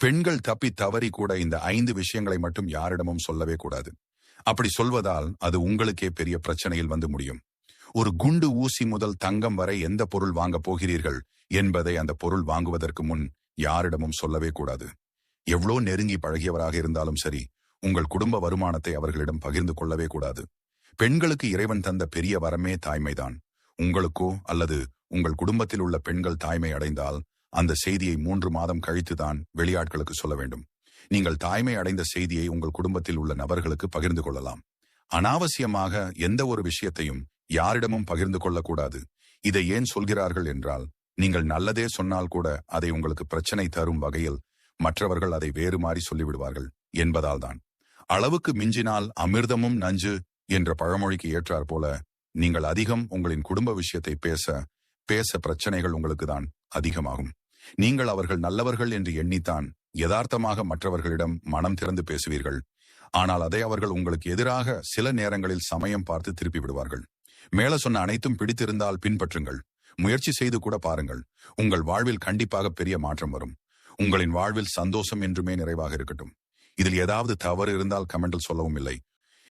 பெண்கள் தப்பி தவறி கூட இந்த ஐந்து விஷயங்களை மட்டும் யாரிடமும் சொல்லவே கூடாது. அப்படி சொல்வதால் அது உங்களுக்கே பெரிய பிரச்சனையில் வந்து முடியும். ஒரு குண்டு ஊசி முதல் தங்கம் வரை எந்த பொருள் வாங்கப் போகிறீர்கள் என்பதை அந்த பொருள் வாங்குவதற்கு முன் யாரிடமும் சொல்லவே கூடாது. எவ்வளோ நெருங்கி பழகியவராக இருந்தாலும் சரி உங்கள் குடும்ப வருமானத்தை அவர்களிடம் பகிர்ந்து கொள்ளவே கூடாது. பெண்களுக்கு இறைவன் தந்த பெரிய வரமே தாய்மைதான். உங்களுக்கோ அல்லது உங்கள் குடும்பத்தில் உள்ள பெண்கள் தாய்மை அடைந்தால் அந்த செய்தியை மூன்று மாதம் கழித்துதான் வெளியாட்களுக்கு சொல்ல வேண்டும். நீங்கள் தாய்மை அடைந்த செய்தியை உங்கள் குடும்பத்தில் உள்ள நபர்களுக்கு பகிர்ந்து கொள்ளலாம். அனாவசியமாக எந்த ஒரு விஷயத்தையும் யாரிடமும் பகிர்ந்து கொள்ளக்கூடாது இதை ஏன் சொல்கிறார்கள் என்றால் நீங்கள் நல்லதே சொன்னால் கூட அதை உங்களுக்கு பிரச்சனை தரும் வகையில் மற்றவர்கள் அதை வேறு மாறி சொல்லிவிடுவார்கள் என்பதால்தான் அளவுக்கு மிஞ்சினால் அமிர்தமும் நஞ்சு என்ற பழமொழிக்கு ஏற்றார் போல நீங்கள் அதிகம் உங்களின் குடும்ப விஷயத்தை பேச பேச பிரச்சனைகள் உங்களுக்கு தான் அதிகமாகும். நீங்கள் அவர்கள் நல்லவர்கள் என்று எண்ணித்தான் யதார்த்தமாக மற்றவர்களிடம் மனம் திறந்து பேசுவீர்கள். ஆனால் அதை அவர்கள் உங்களுக்கு எதிராக சில நேரங்களில் சமயம் பார்த்து திருப்பி விடுவார்கள். மேல சொன்ன அனைத்தும் பிடித்திருந்தால் பின்பற்றுங்கள். முயற்சி செய்து கூட பாருங்கள். உங்கள் வாழ்வில் கண்டிப்பாக பெரிய மாற்றம் வரும். உங்களின் வாழ்வில் சந்தோஷம் என்றுமே நிறைவாக இருக்கட்டும். இதில் ஏதாவது தவறு இருந்தால் கமெண்டில் சொல்லவும் இல்லை.